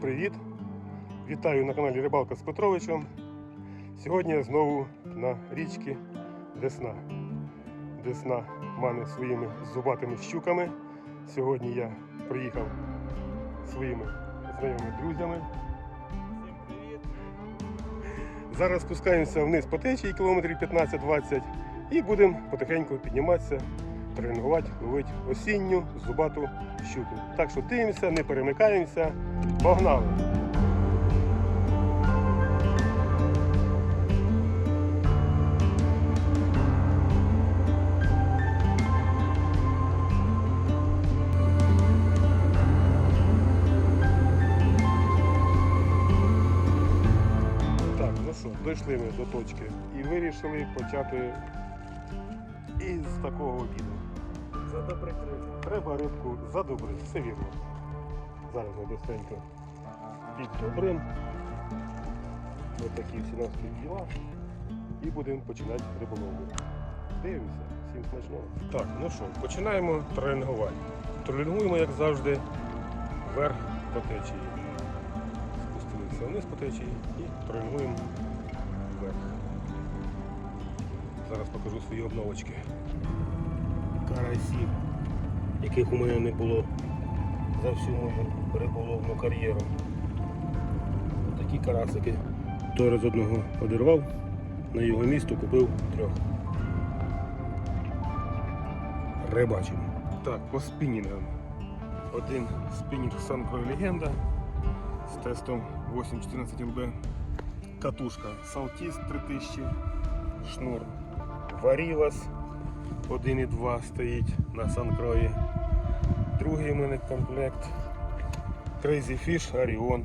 Привіт! Вітаю на каналі Рибалка з Петровичем. Сьогодні я знову на річці Десна. Десна мане своїми зубатими щуками. Сьогодні я приїхав своїми знайомими друзями. Всім привіт! Зараз спускаємося вниз по течії кілометрів 15-20 і будемо потихеньку підніматися, тренувати, ловити осінню зубату щуку. Так що дивимося, не перемикаємося. Погнали! Ну дійшли ми до точки і вирішили почати із такого обіду. За добре крив. Треба рибку задобрити, все вірно. Зараз ми быстренько піддобрим. Ось такі всі нас тут діла. І будемо починати риболовлю. Дивимося, всім смачного. Так, ну що, починаємо тренингувати. Тренингуємо, як завжди, вверх по течії. Спустилися вниз по течії і тренингуємо вверх. Зараз покажу свої обновочки. Карасів, яких у мене не було за всю мою риболовну кар'єру. Такі карасики. Той раз одного одірвав, на його місто купив трьох. Рибачимо. Так, по спінінгам. Один спінінг Санкро Легенда з тестом 814 ЛБ. Катушка Салтіст 3000, шнур Варілас 1,2 стоїть на санкрої. Другий у мене комплект Crazy Fish Orion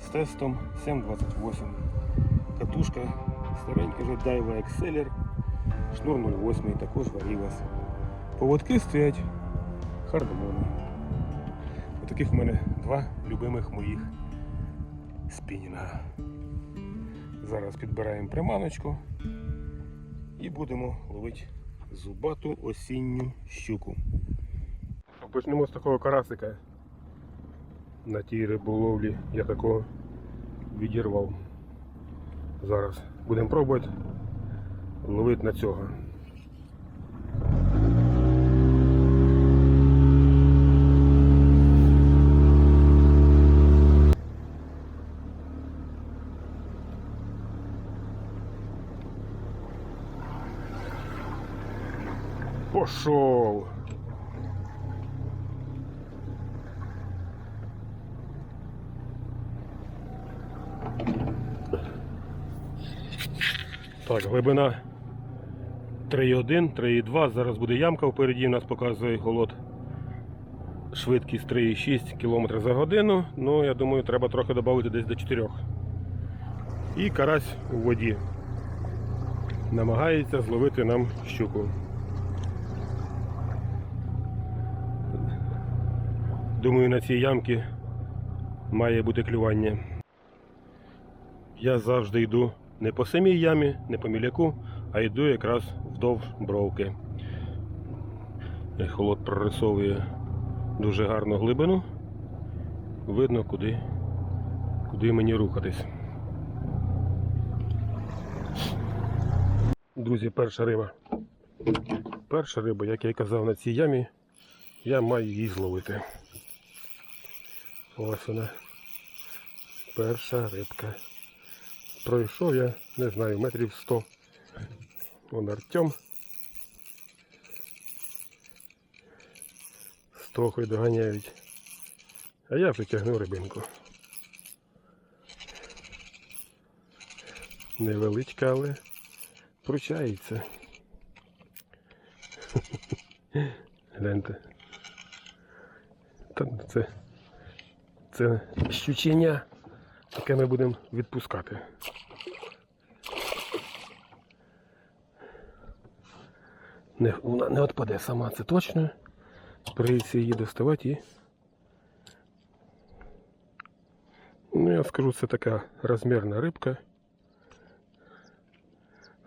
з тестом 728. Катушка старенька вже Daiwa Exceller, шнур 08 також Варілас. Поводки стоять хардомони. Отаких в мене два любимих моїх спінінга. Зараз підбираємо приманочку і будемо ловити зубату осінню щуку. Почнемо з такого карасика. На тій риболовлі я такого відірвав. Зараз будемо пробувати ловити на цього. Пошов. Так, глибина 3,1, 3,2. Зараз буде ямка впереді, у нас показує голод. Швидкість 3,6 км за годину. Ну, я думаю, треба трохи додати десь до 4. І карась у воді. Намагається зловити нам щуку. Думаю, на цій ямці має бути клювання. Я завжди йду не по самій ямі, не по міляку, а йду якраз вдовж бровки. Холод прорисовує дуже гарну глибину. Видно, куди, куди мені рухатись. Друзі, перша риба. Перша риба, як я й казав на цій ямі, я маю її зловити. Ось вона. Перша рибка. Пройшов я, не знаю, метрів 100. Вон Артем. З тохою доганяють. А я притягнув рибинку. Невеличка, але пручається. Гляньте. Та це, це щучення, яке ми будемо відпускати. Не, вона не відпаде сама, це точно. Прийдеться її доставати і. Ну, я скажу, це така розмірна рибка.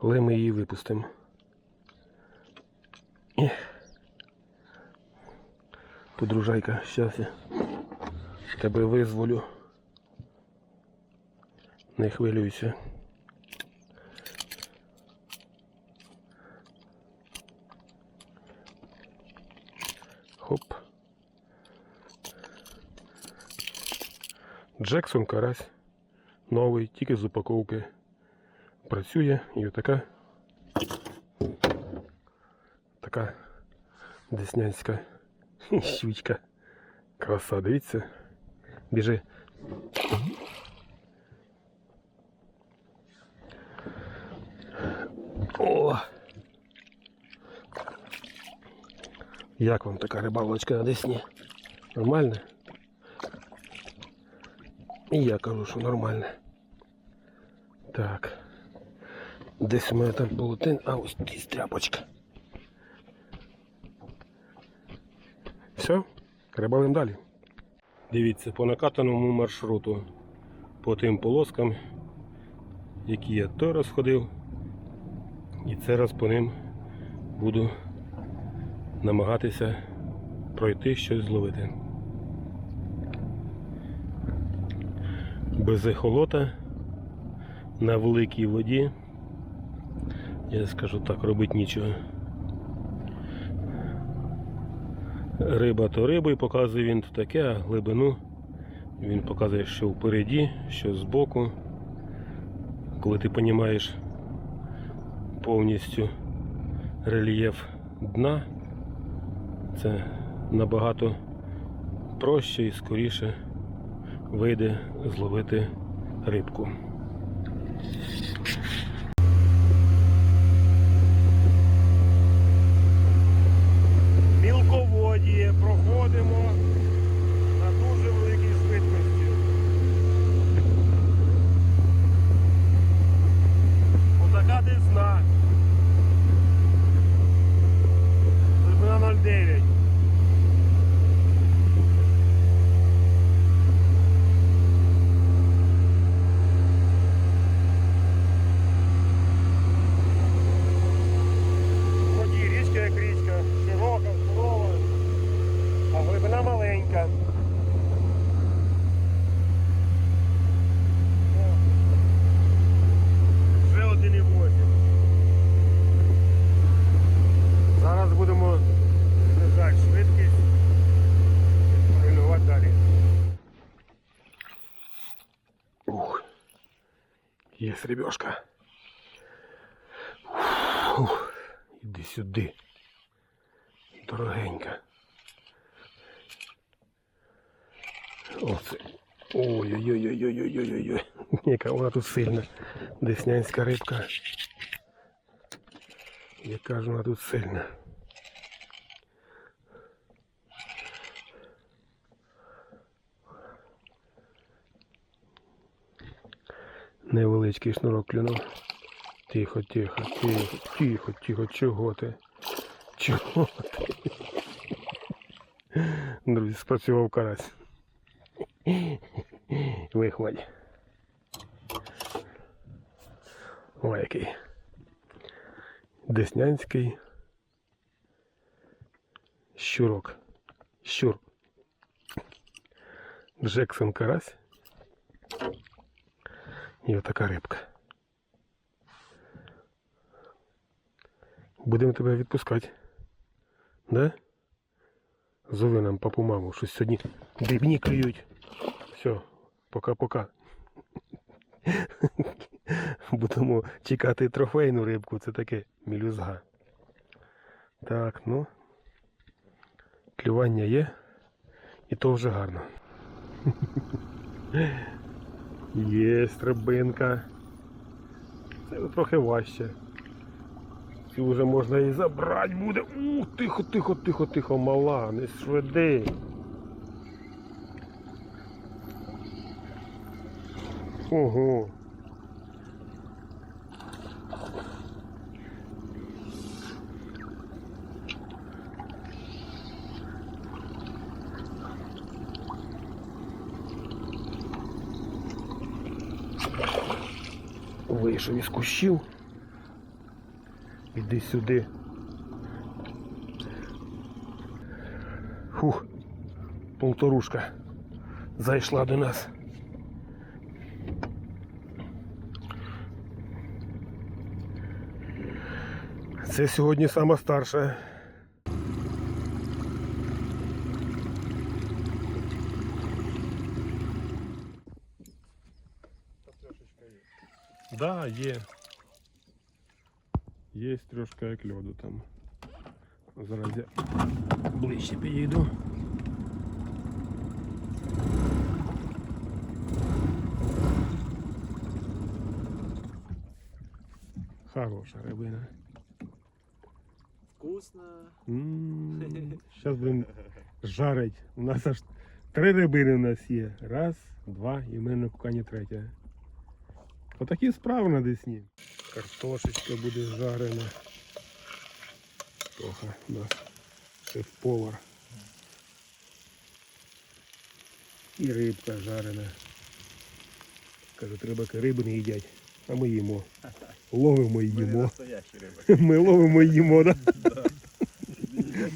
Але ми її випустимо. Подружайка, зараз я тебе визволю. Не хвилюйся. Хоп. Джексон карась. Новий, тільки з упаковки. Працює і отака. Така деснянська щучка. Краса, дивіться. Біжи. О! Як вам така рибалочка на Десні? Нормально? І я кажу, що нормально. Так. Десь у мене там полотен, а ось тут тряпочка. Все, рибалим далі. Дивіться, по накатаному маршруту, по тим полоскам, які я той раз ходив, і цей раз по ним буду намагатися пройти щось зловити. Без ехолота на великій воді, я скажу так, робити нічого. Риба то риба і показує він то таке, а глибину він показує, що впереді, що збоку. Коли ти розумієш повністю рельєф дна, це набагато проще і скоріше вийде зловити рибку. Мілководіє проходимо на дуже великій швидкості. Отака десна. Глибина 0,9. В воді річка як річка, широка, здорова, а глибина маленька. О, Вже 1,8. Зараз будемо знижати швидкість і регулювати далі. Ух, є ребешка. Ух, іди сюди. Дорогенька. Оце. Ой-ой-ой-ой-ой-ой-ой-ой. Яка вона тут сильна. Деснянська рибка. Яка ж вона тут сильна. Невеличкий шнурок клюнув. Тихо, тихо, тихо, тихо, тихо, чого ти? Чого ти? Друзі, спрацював карась. Вихваль. Ой, який. Деснянський щурок. Щур. Джексон карась. І отака рибка. Будемо тебе відпускати. Да? Зови нам папу маму, щось сьогодні дрібні клюють. Все, пока-пока. Будемо чекати трофейну рибку, це таке мілюзга. Так, ну. Клювання є. І то вже гарно. Є стрибинка. Це трохи важче. Цю вже можна і забрати буде. Ух, тихо, тихо, тихо, тихо, мала, не шведи. Ого. що із кущів. Іди сюди. Фух, полторушка зайшла до нас. Це сьогодні сама старша. Да, є. Є трошки як льоду там. Зараз я ближче підійду. Хороша рибина. Вкусно. Зараз будемо жарить. У нас аж три рибини у нас є. Раз, два і в мене на кукані третя. Отакі справи на Десні. Картошечка буде жарена. Тоха у нас шеф-повар. І рибка жарена. Каже, треба риби не їдять, а ми їмо. Ловимо і їмо. Ми ловимо і їмо, так?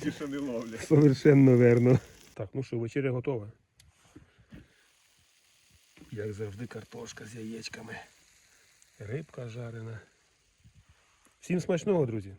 Ті, що не ловлять. Совершенно верно. Так, ну що, вечеря готова. Як завжди, картошка з яєчками. Рибка жарена. Всім смачного, друзі.